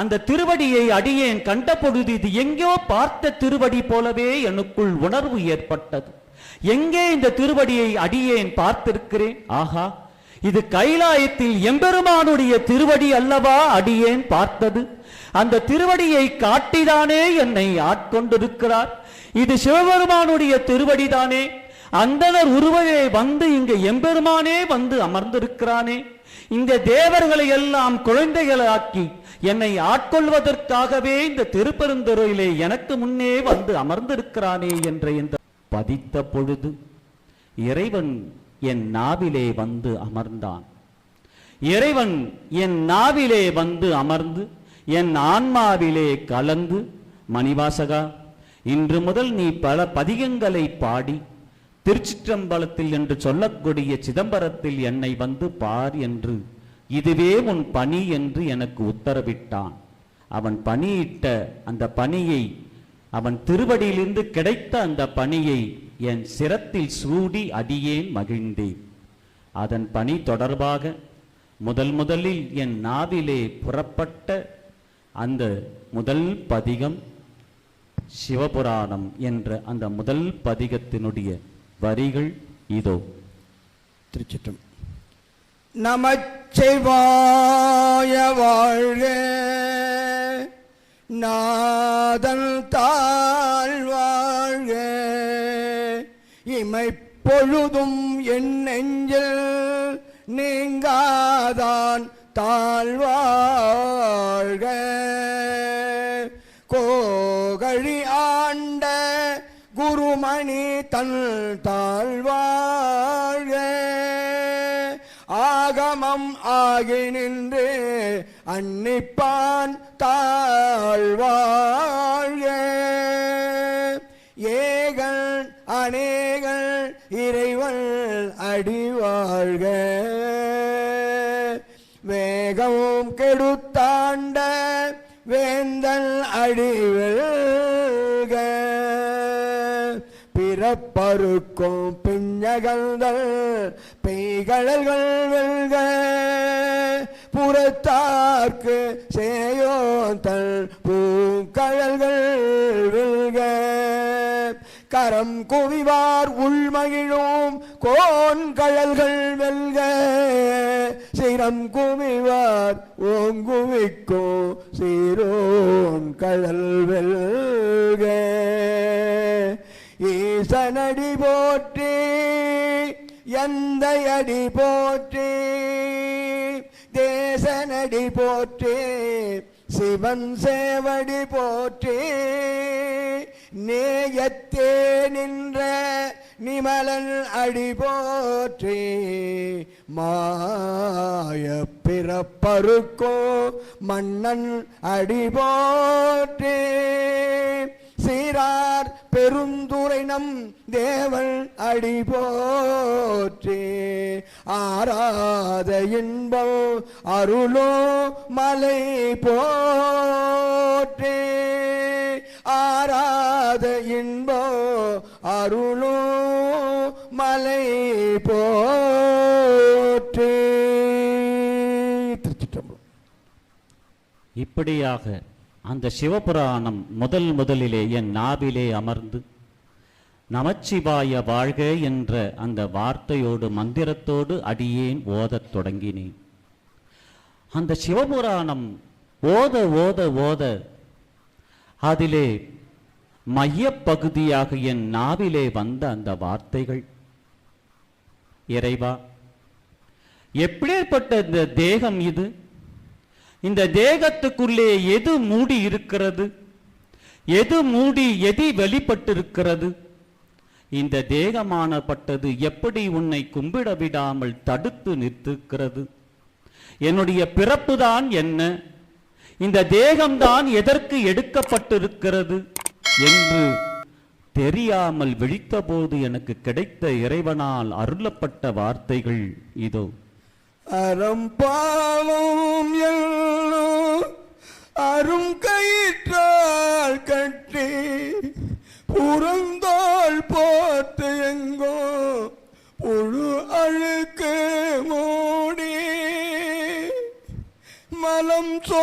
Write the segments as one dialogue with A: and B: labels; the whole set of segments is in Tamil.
A: அந்த திருவடியை அடியேன் கண்ட பொழுது இது எங்கேயோ பார்த்த திருவடி போலவே எனக்குள் உணர்வு ஏற்பட்டது எங்கே இந்த திருவடியை அடியேன் பார்த்திருக்கிறேன் ஆகா இது கைலாயத்தில் எம்பெருமானுடைய திருவடி அல்லவா அடியேன் பார்த்தது அந்த திருவடியை காட்டிதானே என்னை ஆட்கொண்டிருக்கிறார் இது சிவபெருமானுடைய திருவடிதானே அந்தனர் உருவையே வந்து இங்கு எம்பெருமானே வந்து அமர்ந்திருக்கிறானே இந்த தேவர்களை எல்லாம் குழந்தைகளாக்கி என்னை ஆட்கொள்வதற்காகவே இந்த திருப்பெருந்துறையிலே எனக்கு முன்னே வந்து அமர்ந்திருக்கிறானே என்ற இந்த பதித்த பொழுது இறைவன் என் நாவிலே வந்து அமர்ந்தான் இறைவன் என் நாவிலே வந்து அமர்ந்து என் ஆன்மாவிலே கலந்து மணிவாசகா இன்று முதல் நீ பல பதிகங்களை பாடி திருச்சிற்றம்பலத்தில் என்று சொல்லக்கூடிய சிதம்பரத்தில் என்னை வந்து பார் என்று இதுவே உன் பணி என்று எனக்கு உத்தரவிட்டான் அவன் பணியிட்ட அந்த பணியை அவன் திருவடியிலிருந்து கிடைத்த அந்த பணியை என் சிரத்தில் சூடி அடியேன் மகிழ்ந்தேன் அதன் பணி தொடர்பாக முதல் முதலில் என் நாவிலே புறப்பட்ட அந்த முதல் பதிகம் சிவபுராணம் என்ற அந்த முதல் பதிகத்தினுடைய வரிகள் இதோ திருச்சிற்றம்
B: நமச்சிவாய வாழ்க நாதன் தாழ்வாழ்க பொழுதும் என் நெஞ்சில் நீங்காதான் தாழ்வாழ்க கோகழி ஆண்ட குருமணி தன் தாழ்வா ஆகி நின்று அன்னிப்பான் தாழ்வாழ் ஏகள் அநேகள் இறைவள் அடிவாழ்க வேகமும் கெடுத்தாண்ட வேந்தல் அடிவெல்க பிறப்பருக்கும் பிஞ்சகங்கள் பெய்கடல்கள் வெல்க பார்க்கு சேயோந்தல் பூங்கழல்கள் வெல்க கரம் குவிவார் உள்மகிழும் கோன் கழல்கள் வெல்க சிரம் குவிவார் ஓங்குவிக்கோ சீரோன் கழல் வெல்க ஈசனடி போற்றி எந்த அடி போற்றே சேவடி போற்றே சிவன் சேவடி போற்றே நேயத்தே நின்ற நிமலன் அடி போற்றே மாய பிறப்பருக்கோ மன்னன் அடி போற்றே சீரார் பெருந்துரைனம் தேவன் அடி போற்றே ஆராத இன்பம் அருளோ மலை போற்றே ஆராத இன்போ அருளோ மலை போற்றே
A: இப்படியாக அந்த சிவபுராணம் முதல் முதலிலே என் நாவிலே அமர்ந்து நமச்சிவாய வாழ்க என்ற அந்த வார்த்தையோடு மந்திரத்தோடு அடியேன் ஓதத் தொடங்கினேன் அந்த சிவபுராணம் ஓத ஓத ஓத அதிலே மையப்பகுதியாக என் நாவிலே வந்த அந்த வார்த்தைகள் இறைவா எப்படிப்பட்ட இந்த தேகம் இது இந்த தேகத்துக்குள்ளே எது மூடி இருக்கிறது எது மூடி வெளிப்பட்டு வெளிப்பட்டிருக்கிறது இந்த தேகமானப்பட்டது எப்படி உன்னை கும்பிட விடாமல் தடுத்து நிறுத்துக்கிறது என்னுடைய பிறப்பு தான் என்ன இந்த தேகம்தான் எதற்கு எடுக்கப்பட்டிருக்கிறது என்று தெரியாமல் விழித்தபோது எனக்கு கிடைத்த இறைவனால் அருளப்பட்ட வார்த்தைகள் இதோ
B: அறம்பாவம் எல்லோ அரும் கயிற்றால் கட்டி புறந்தால் பார்த்து எங்கோ புழு அழுக்கு மூடி மலம் சோ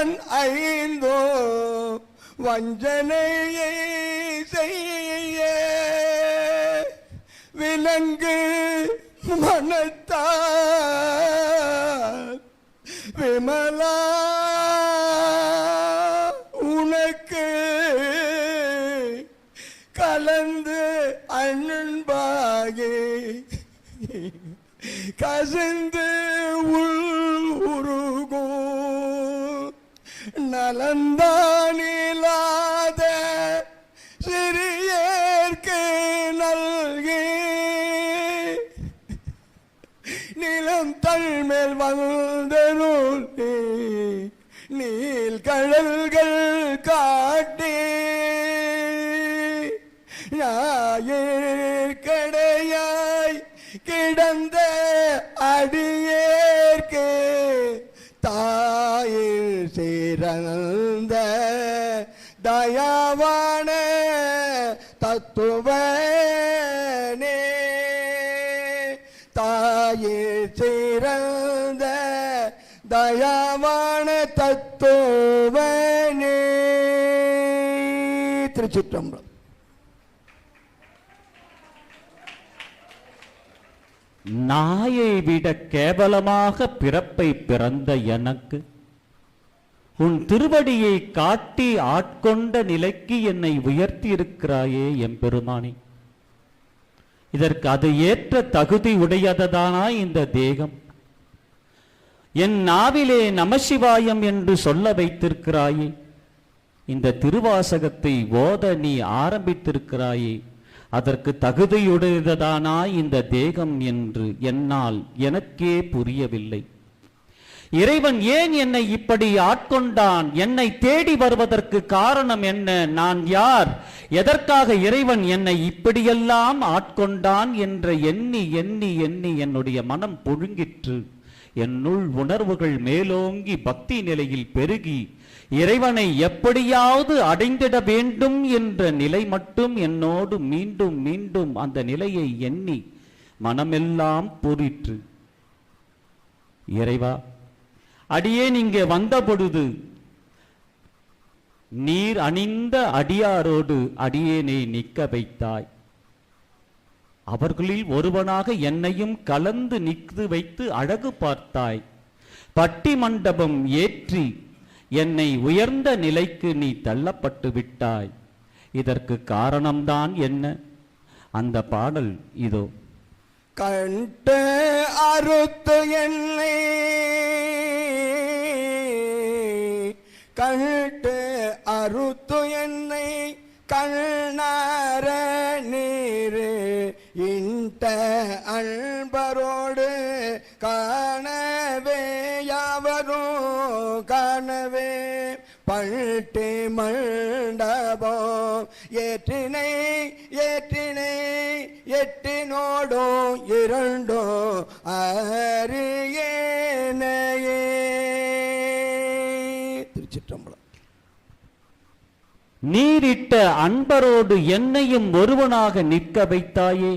B: வஞ்சன் ஐந்தோ வஞ்சனையை செய்ய விலங்கு மனத்த விமலா உனக்கு கலந்து அன்பாகி கசிந்து நலந்தானிலாத சிறியேற்கு நல்கி நிலம் தன்மேல் வந்தருள் நீல் கடல்கள் காட்டி ஞாயிற்கடையாய் கிடந்த அடியே பிறந்த தயாவான தத்துவே தாயே சிறந்த தயாவான தத்துவே
A: திருச்சிற்றம்பலம் நாயை விட கேவலமாக பிறப்பை பிறந்த எனக்கு உன் திருவடியை காட்டி ஆட்கொண்ட நிலைக்கு என்னை உயர்த்தி இருக்கிறாயே எம்பெருமானி இதற்கு அது ஏற்ற தகுதி உடையததானா இந்த தேகம் என் நாவிலே நமசிவாயம் என்று சொல்ல வைத்திருக்கிறாயே இந்த திருவாசகத்தை ஓத நீ ஆரம்பித்திருக்கிறாயே அதற்கு தகுதியுடையதானா இந்த தேகம் என்று என்னால் எனக்கே புரியவில்லை இறைவன் ஏன் என்னை இப்படி ஆட்கொண்டான் என்னை தேடி வருவதற்கு காரணம் என்ன நான் யார் எதற்காக இறைவன் என்னை இப்படியெல்லாம் ஆட்கொண்டான் என்ற எண்ணி எண்ணி எண்ணி என்னுடைய மனம் புழுங்கிற்று என்னுள் உணர்வுகள் மேலோங்கி பக்தி நிலையில் பெருகி இறைவனை எப்படியாவது அடைந்திட வேண்டும் என்ற நிலை மட்டும் என்னோடு மீண்டும் மீண்டும் அந்த நிலையை எண்ணி மனமெல்லாம் பொறிற்று இறைவா அடியேன் இங்கே வந்த பொழுது நீர் அணிந்த அடியாரோடு அடியேனை நிற்க வைத்தாய் அவர்களில் ஒருவனாக என்னையும் கலந்து நிற்கு வைத்து அழகு பார்த்தாய் பட்டி மண்டபம் ஏற்றி என்னை உயர்ந்த நிலைக்கு நீ தள்ளப்பட்டு விட்டாய் இதற்கு காரணம்தான் என்ன அந்த பாடல் இதோ
B: கண்ட அறுத்து என்னை கண்ட அறுத்து என்னை கண்ணார நீரு இன்ட அன்பரோடு காணவே யாவரும் காணவே பழட்டி மண்டபோ ஏற்றினை ஏனோடும் இரண்டும் அருகேனையே
A: திருச்சிற்றம்பலம் நீரிட்ட அன்பரோடு என்னையும் ஒருவனாக நிற்க வைத்தாயே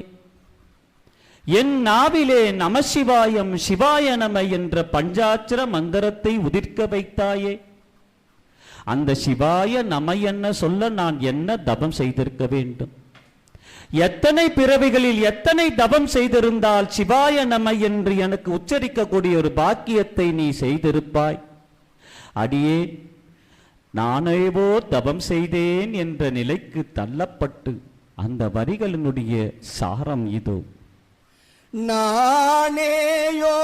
A: என் நாவிலே நமசிவாயம் சிவாய நம என்ற பஞ்சாட்சர மந்திரத்தை உதிர்க்க வைத்தாயே அந்த சிவாய நம என்ன சொல்ல நான் என்ன தபம் செய்திருக்க வேண்டும் எத்தனை பிறவிகளில் எத்தனை தபம் செய்திருந்தால் சிவாய நம என்று எனக்கு உச்சரிக்கக்கூடிய ஒரு பாக்கியத்தை நீ செய்திருப்பாய் அடியே நானேவோ தபம் செய்தேன் என்ற நிலைக்கு தள்ளப்பட்டு அந்த வரிகளினுடைய சாரம் இதோ
B: நானேயோ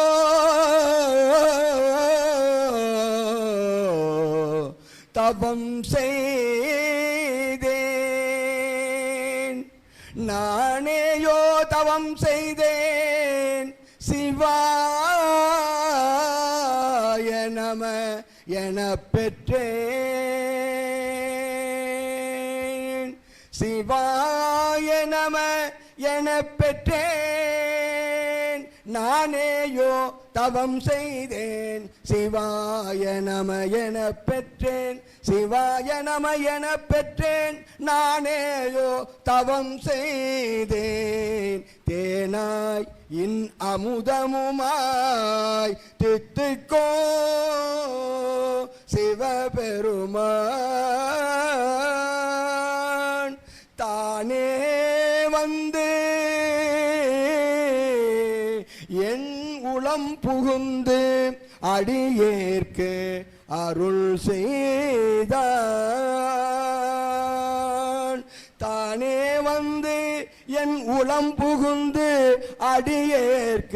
B: தபம் செய் தவம் செய்தேன் சிவாய நம என பெற்றேன் சிவாய நம என பெற்றேன் நானேயோ தவம் செய்தேன் சிவாய நம என பெற்றேன் சிவாய நம என பெற்றேன் நானேயோ தவம் செய்தேன் தேனாய் இன் அமுதமுமாய் தித்துக்கோ சிவபெருமான் தானே வந்து புகுந்து அடியேற்க அருள் செய்த தானே வந்து என் உளம் புகுந்து அடியேற்க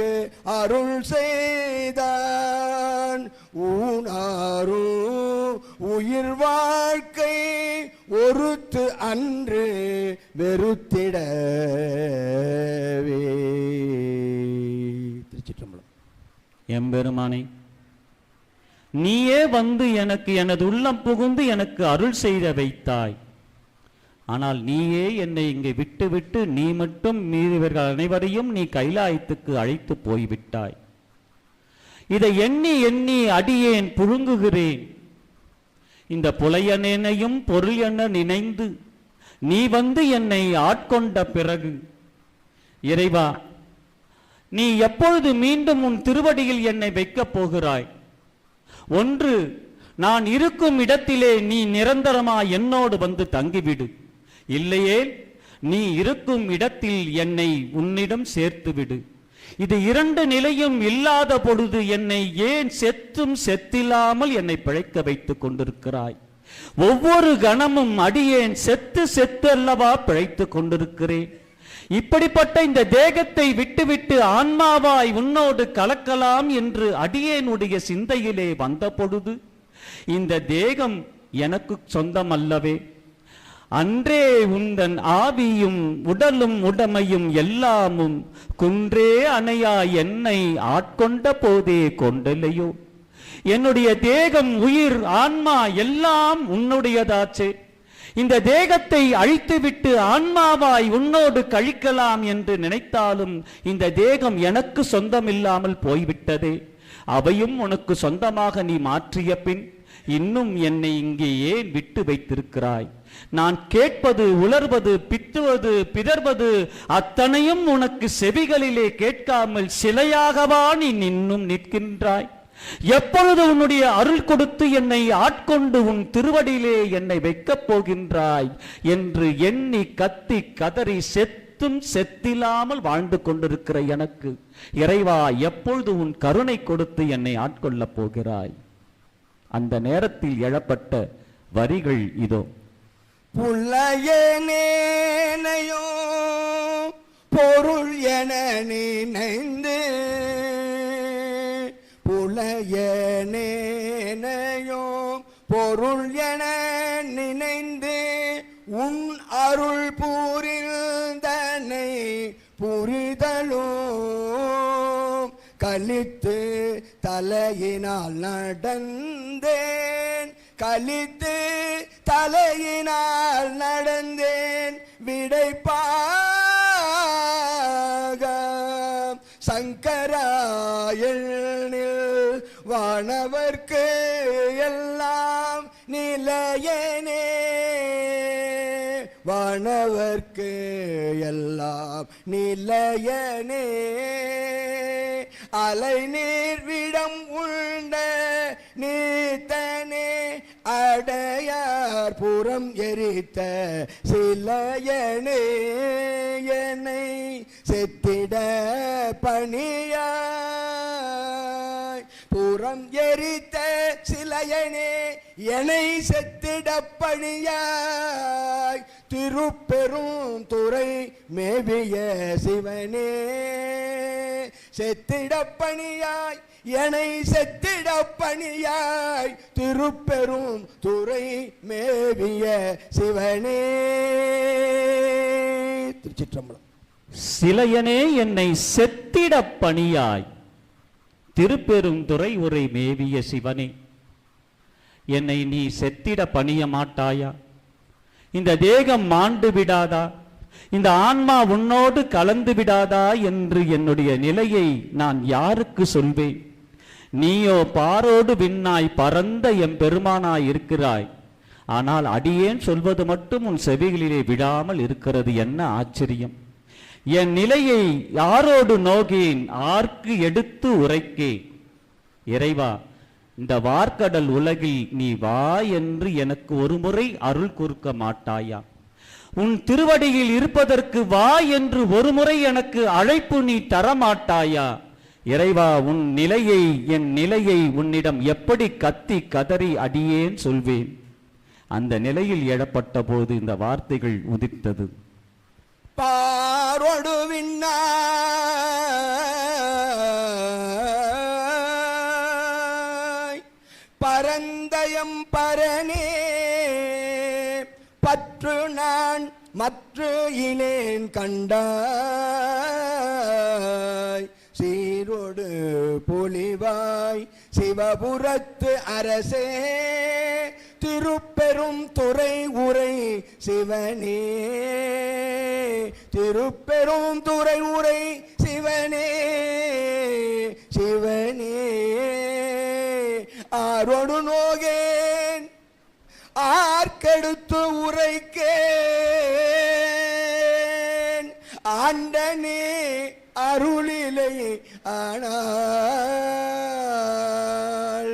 B: அருள் செய்தான் ஊனாரும் உயிர் வாழ்க்கை ஒருத்து அன்று வெறுத்திடவே
A: எம்பெருமானே நீயே வந்து எனக்கு எனது உள்ளம் புகுந்து எனக்கு அருள் செய்த வைத்தாய் ஆனால் நீயே என்னை இங்கே விட்டுவிட்டு நீ மட்டும் மீறிவர்கள் அனைவரையும் நீ கைலாயத்துக்கு அழைத்து போய்விட்டாய் இதை எண்ணி எண்ணி அடியேன் புழுங்குகிறேன் இந்த புலையனையும் பொருள் என நினைந்து நீ வந்து என்னை ஆட்கொண்ட பிறகு இறைவா நீ எப்பொழுது மீண்டும் உன் திருவடியில் என்னை வைக்கப் போகிறாய் ஒன்று நான் இருக்கும் இடத்திலே நீ நிரந்தரமா என்னோடு வந்து தங்கிவிடு இல்லையே நீ இருக்கும் இடத்தில் என்னை உன்னிடம் சேர்த்துவிடு இது இரண்டு நிலையும் இல்லாத பொழுது என்னை ஏன் செத்தும் செத்தில்லாமல் என்னை பிழைக்க வைத்துக் கொண்டிருக்கிறாய் ஒவ்வொரு கணமும் அடியேன் செத்து செத்து அல்லவா பிழைத்துக் கொண்டிருக்கிறேன் இப்படிப்பட்ட இந்த தேகத்தை விட்டுவிட்டு ஆன்மாவாய் உன்னோடு கலக்கலாம் என்று அடியேனுடைய சிந்தையிலே வந்த பொழுது இந்த தேகம் எனக்கு சொந்தமல்லவே அன்றே உந்தன் ஆவியும் உடலும் உடமையும் எல்லாமும் குன்றே அணையா என்னை ஆட்கொண்ட போதே கொண்டலையோ என்னுடைய தேகம் உயிர் ஆன்மா எல்லாம் உன்னுடையதாச்சே இந்த தேகத்தை அழித்துவிட்டு ஆன்மாவாய் உன்னோடு கழிக்கலாம் என்று நினைத்தாலும் இந்த தேகம் எனக்கு சொந்தமில்லாமல் போய்விட்டது அவையும் உனக்கு சொந்தமாக நீ மாற்றிய பின் இன்னும் என்னை இங்கே ஏன் விட்டு வைத்திருக்கிறாய் நான் கேட்பது உலர்வது பித்துவது பிதர்வது அத்தனையும் உனக்கு செவிகளிலே கேட்காமல் சிலையாகவா நீ நின்னும் நிற்கின்றாய் எப்பொழுது உன்னுடைய அருள் கொடுத்து என்னை ஆட்கொண்டு உன் திருவடியிலே என்னை வைக்கப் போகின்றாய் என்று எண்ணி கத்தி கதறி செத்தும் செத்தில்லாமல் வாழ்ந்து கொண்டிருக்கிற எனக்கு இறைவா எப்பொழுது உன் கருணை கொடுத்து என்னை ஆட்கொள்ளப் போகிறாய் அந்த நேரத்தில் எழப்பட்ட வரிகள் இதோ
B: புலையனேனையோ பொருள் என நினைந்தே கலித்து தலையினால் நடந்தேன் கலித்து தலையினால் நடந்தேன் விடைப்பாக சங்கராயில் வானவர்க்கு எல்லாம் நிலையனே வானவர்க்கு எல்லாம் நிலையனே அலை நீர்விடம் உண்ட நீத்தனே அடையார் புறம் எரித்த சிலையனே என்னை செத்திட பணியாய் புறம் எரித்த சிலையனே என்னை செத்திட பணியாய் திருப்பெரும் துறை மேபிய சிவனே செத்திடப்பணியாய் என்னை செத்திடப்பணியாய் திருப்பெரும் துறை மேவிய சிவனே
A: திருச்சிற்றம்பலம் சிலையனே என்னை செத்திட பணியாய் திருப்பெரும் துறை உரை மேவிய சிவனே என்னை நீ செத்திட பணிய மாட்டாயா இந்த தேகம் மாண்டு விடாதா இந்த ஆன்மா உன்னோடு கலந்து விடாதா என்று என்னுடைய நிலையை நான் யாருக்கு சொல்வேன் நீயோ பாரோடு விண்ணாய் பரந்த எம் பெருமானாய் இருக்கிறாய் ஆனால் அடியேன் சொல்வது மட்டும் உன் செவிகளிலே விடாமல் இருக்கிறது என்ன ஆச்சரியம் என் நிலையை யாரோடு நோகேன் ஆர்க்கு எடுத்து உரைக்கே இறைவா இந்த வார்க்கடல் உலகில் நீ வா என்று எனக்கு ஒருமுறை அருள் கொடுக்க மாட்டாயா உன் திருவடியில் இருப்பதற்கு வா என்று ஒருமுறை எனக்கு அழைப்பு நீ தரமாட்டாயா இறைவா உன் நிலையை என் நிலையை உன்னிடம் எப்படி கத்தி கதறி அடியேன் சொல்வேன் அந்த நிலையில் எழப்பட்ட போது இந்த வார்த்தைகள் உதிர்த்தது
B: பரந்தயம் பரணி மற்று நான் மற்ற இலேன் கண்டாய் சீரோடு பொலிவாய் சிவபுரத்து அரசே திருப்பெரும் துறை உரை சிவனே திருப்பெரும் துறை உரை சிவனே சிவனே ஆரோடு நோகே எடுத்து உரைக்கேன் ஆண்டனே அருளிலை ஆனால்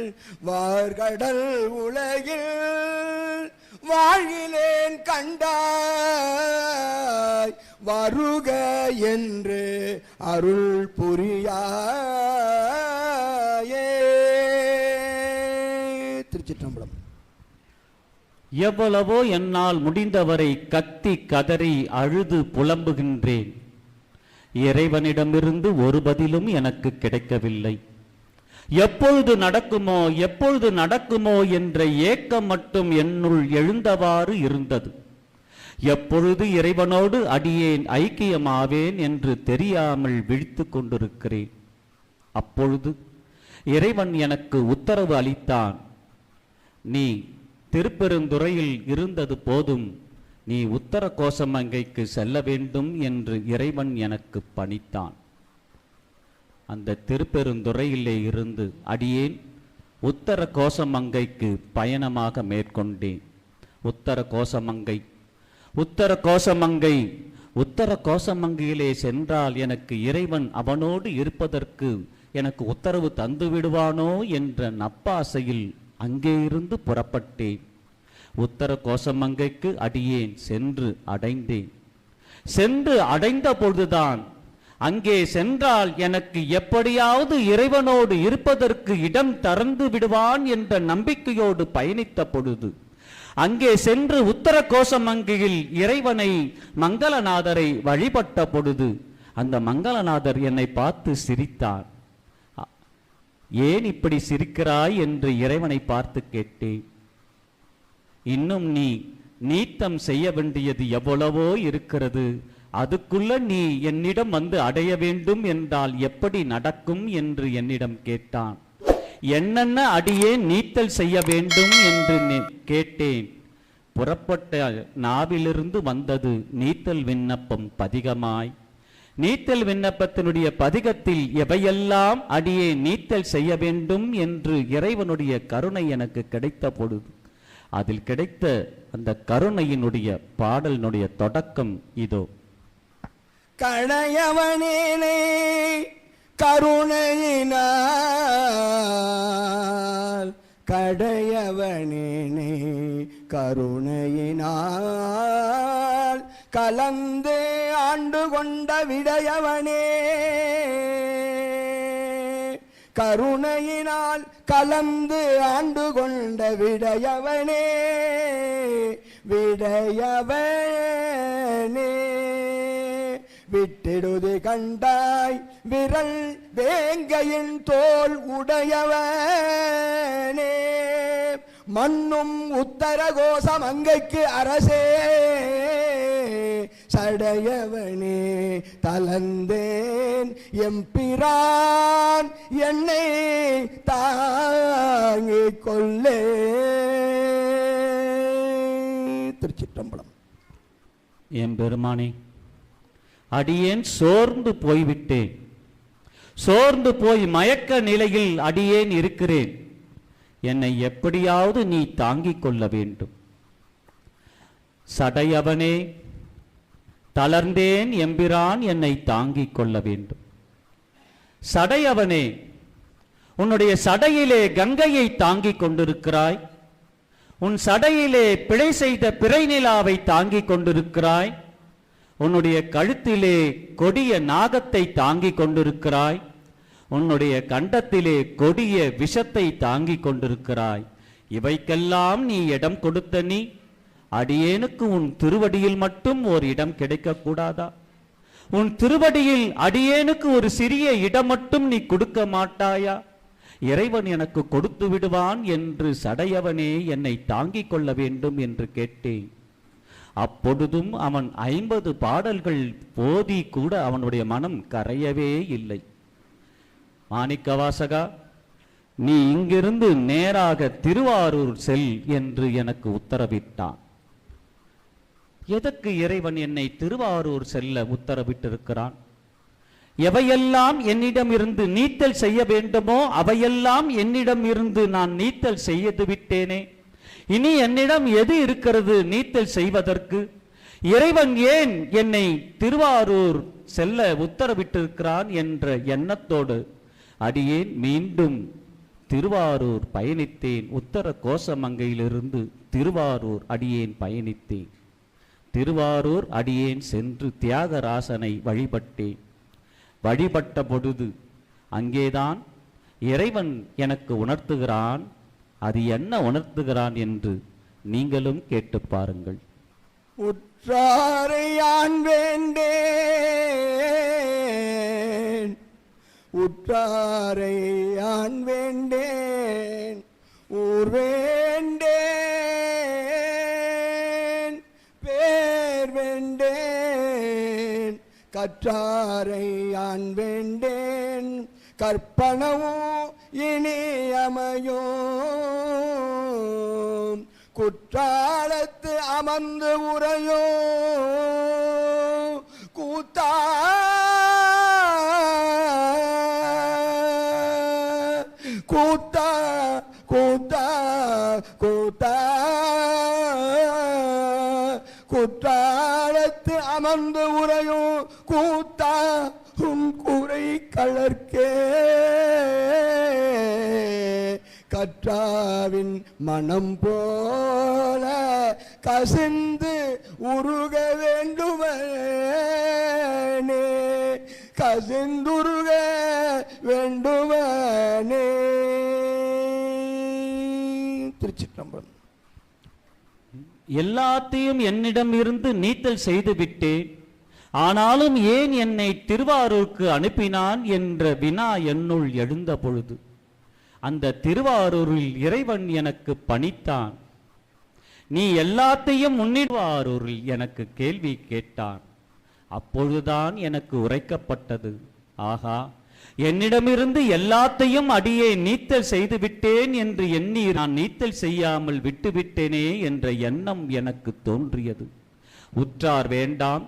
B: வார்கடல் உலகில் வாழிலேன் கண்டாய் வருக என்று அருள் புரியாய்
A: எவ்வளவோ என்னால் முடிந்தவரை கத்தி கதறி அழுது புலம்புகின்றேன் இறைவனிடமிருந்து ஒரு பதிலும் எனக்கு கிடைக்கவில்லை எப்பொழுது நடக்குமோ எப்பொழுது நடக்குமோ என்ற ஏக்கம் மட்டும் என்னுள் எழுந்தவாறு இருந்தது எப்பொழுது இறைவனோடு அடியேன் ஐக்கியமாவேன் என்று தெரியாமல் விழித்து கொண்டிருக்கிறேன் அப்பொழுது இறைவன் எனக்கு உத்தரவு அளித்தான் நீ திருப்பெருந்துறையில் இருந்தது போதும் நீ உத்தர கோசமங்கைக்கு செல்ல வேண்டும் என்று இறைவன் எனக்கு பணித்தான் அந்த திருப்பெருந்துறையிலே இருந்து அடியேன் உத்தர கோசமங்கைக்கு பயணமாக மேற்கொண்டேன் உத்தர கோசமங்கை உத்தர கோசமங்கை உத்தர கோசமங்கையிலே சென்றால் எனக்கு இறைவன் அவனோடு இருப்பதற்கு எனக்கு உத்தரவு தந்து விடுவானோ என்ற நப்பாசையில் அங்கே இருந்து புறப்பட்டேன் உத்தர கோசமங்கைக்கு அடியேன் சென்று அடைந்தேன் சென்று அடைந்த பொழுதுதான் அங்கே சென்றால் எனக்கு எப்படியாவது இறைவனோடு இருப்பதற்கு இடம் தரந்து விடுவான் என்ற நம்பிக்கையோடு பயணித்த பொழுது அங்கே சென்று உத்தர கோசமங்கையில் இறைவனை மங்களநாதரை வழிபட்ட பொழுது அந்த மங்களநாதர் என்னை பார்த்து சிரித்தான் ஏன் இப்படி சிரிக்கிறாய் என்று இறைவனை பார்த்து கேட்டேன் இன்னும் நீ நீத்தம் செய்ய வேண்டியது எவ்வளவோ இருக்கிறது அதுக்குள்ள நீ என்னிடம் வந்து அடைய வேண்டும் என்றால் எப்படி நடக்கும் என்று என்னிடம் கேட்டான் என்னென்ன அடியே நீத்தல் செய்ய வேண்டும் என்று கேட்டேன் புறப்பட்ட நாவிலிருந்து வந்தது நீத்தல் விண்ணப்பம் பதிகமாய் நீத்தல் விண்ணப்பத்தினுடைய பதிகத்தில் எவையெல்லாம் அடியே நீத்தல் செய்ய வேண்டும் என்று இறைவனுடைய கருணை எனக்கு கிடைத்த பொழுது அதில் கிடைத்த அந்த கருணையினுடைய பாடலினுடைய தொடக்கம் இதோ
B: கணையவனேனே கருணையினால் கடையவனேனே கருணையினால் கலந்தே ஆண்டு கொண்ட விடையவனே கருணையினால் கலந்து ஆண்டு கொண்ட விடையவனே விடையவனே விட்டிடுது கண்டாய் விரல் வேங்கையின் தோல் உடையவனே மண்ணும் உத்தரகோசம் அங்கைக்கு அரசே அடையவனே தலந்தேன் எம்பிரான் என்னை தாங்கிக் கொள்ளே
A: திருச்சிற்றம்பலம் என் பெருமானே அடியேன் சோர்ந்து போய்விட்டேன் சோர்ந்து போய் மயக்க நிலையில் அடியேன் இருக்கிறேன் என்னை எப்படியாவது நீ தாங்கிக் கொள்ள வேண்டும் சடையவனே தளர்ந்தேன் எம்பிரான் என்னை தாங்கிக் கொள்ள வேண்டும் சடை அவனே உன்னுடைய சடையிலே கங்கையை தாங்கிக் கொண்டிருக்கிறாய் உன் சடையிலே பிழை செய்த பிறை நிலாவை தாங்கிக் கொண்டிருக்கிறாய் உன்னுடைய கழுத்திலே கொடிய நாகத்தை தாங்கிக் கொண்டிருக்கிறாய் உன்னுடைய கண்டத்திலே கொடிய விஷத்தை தாங்கிக் கொண்டிருக்கிறாய் இவைக்கெல்லாம் நீ இடம் கொடுத்த நீ அடியேனுக்கு உன் திருவடியில் மட்டும் ஒரு இடம் கிடைக்க கூடாதா உன் திருவடியில் அடியேனுக்கு ஒரு சிறிய இடம் மட்டும் நீ கொடுக்க மாட்டாயா இறைவன் எனக்கு கொடுத்து விடுவான் என்று சடையவனே என்னை தாங்கிக் கொள்ள வேண்டும் என்று கேட்டேன் அப்பொழுதும் அவன் ஐம்பது பாடல்கள் போதி கூட அவனுடைய மனம் கரையவே இல்லை மாணிக்கவாசகா நீ இங்கிருந்து நேராக திருவாரூர் செல் என்று எனக்கு உத்தரவிட்டான் எதற்கு இறைவன் என்னை திருவாரூர் செல்ல உத்தரவிட்டிருக்கிறான் எவையெல்லாம் என்னிடம் இருந்து நீத்தல் செய்ய வேண்டுமோ அவையெல்லாம் என்னிடம் இருந்து நான் நீத்தல் செய்து விட்டேனே இனி என்னிடம் எது இருக்கிறது நீத்தல் செய்வதற்கு இறைவன் ஏன் என்னை திருவாரூர் செல்ல உத்தரவிட்டிருக்கிறான் என்ற எண்ணத்தோடு அடியேன் மீண்டும் திருவாரூர் பயணித்தேன் உத்தர கோசமங்கையிலிருந்து திருவாரூர் அடியேன் பயணித்தேன் திருவாரூர் அடியேன் சென்று தியாகராசனை வழிபட்டேன் வழிபட்ட பொழுது அங்கேதான் இறைவன் எனக்கு உணர்த்துகிறான் அது என்ன உணர்த்துகிறான் என்று நீங்களும் கேட்டு பாருங்கள்
B: உற்றாரையான் வேண்டேன் உற்றாரையான் வேண்டேன் ஊர் வேண்டேன் கற்றாரை யான் வேண்டேன் கற்பனவோ இனியமையோ குற்றாலத்து அமர்ந்து உரையோ கலர்க்கே கற்றாவின் மனம் போல கசிந்து உருக வேண்டுமனே கசிந்துருக வேண்டுமனே
A: திருச்சிற்றம்பலம் எல்லாத்தையும் என்னிடம் இருந்து நீத்தல் செய்துவிட்டேன் ஆனாலும் ஏன் என்னை திருவாரூருக்கு அனுப்பினான் என்ற வினா என்னுள் எழுந்த பொழுது அந்த திருவாரூரில் இறைவன் எனக்கு பணித்தான் நீ எல்லாத்தையும் முன்னிடுவாரூரில் எனக்கு கேள்வி கேட்டான் அப்பொழுதுதான் எனக்கு உரைக்கப்பட்டது ஆகா என்னிடமிருந்து எல்லாத்தையும் அடியே நீத்தல் செய்து விட்டேன் என்று எண்ணி நான் நீத்தல் செய்யாமல் விட்டுவிட்டேனே என்ற எண்ணம் எனக்கு தோன்றியது உற்றார் வேண்டாம்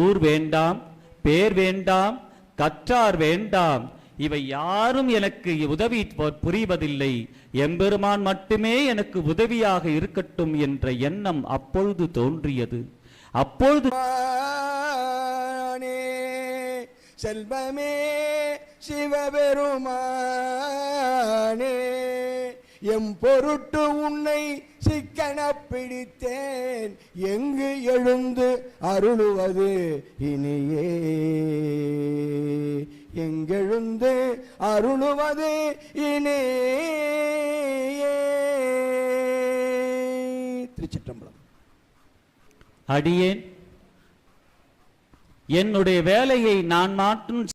A: ஊர் வேண்டாம் பேர் வேண்டாம் கற்றார் வேண்டாம் இவை யாரும் எனக்கு உதவி புரிவதில்லை எம்பெருமான் மட்டுமே எனக்கு உதவியாக இருக்கட்டும் என்ற எண்ணம் அப்பொழுது தோன்றியது அப்பொழுது
B: செல்வமே சிவபெருமானே எம் பொருட்டு உன்னை சிக்கன பிடித்தேன் எங்கு எழுந்து அருளுவது இனியே எங்கெழுந்து அருளுவது இனியே
A: திருச்சிற்றம்பலம் அடியேன் என்னுடைய வேலையை நான் மாற்றும்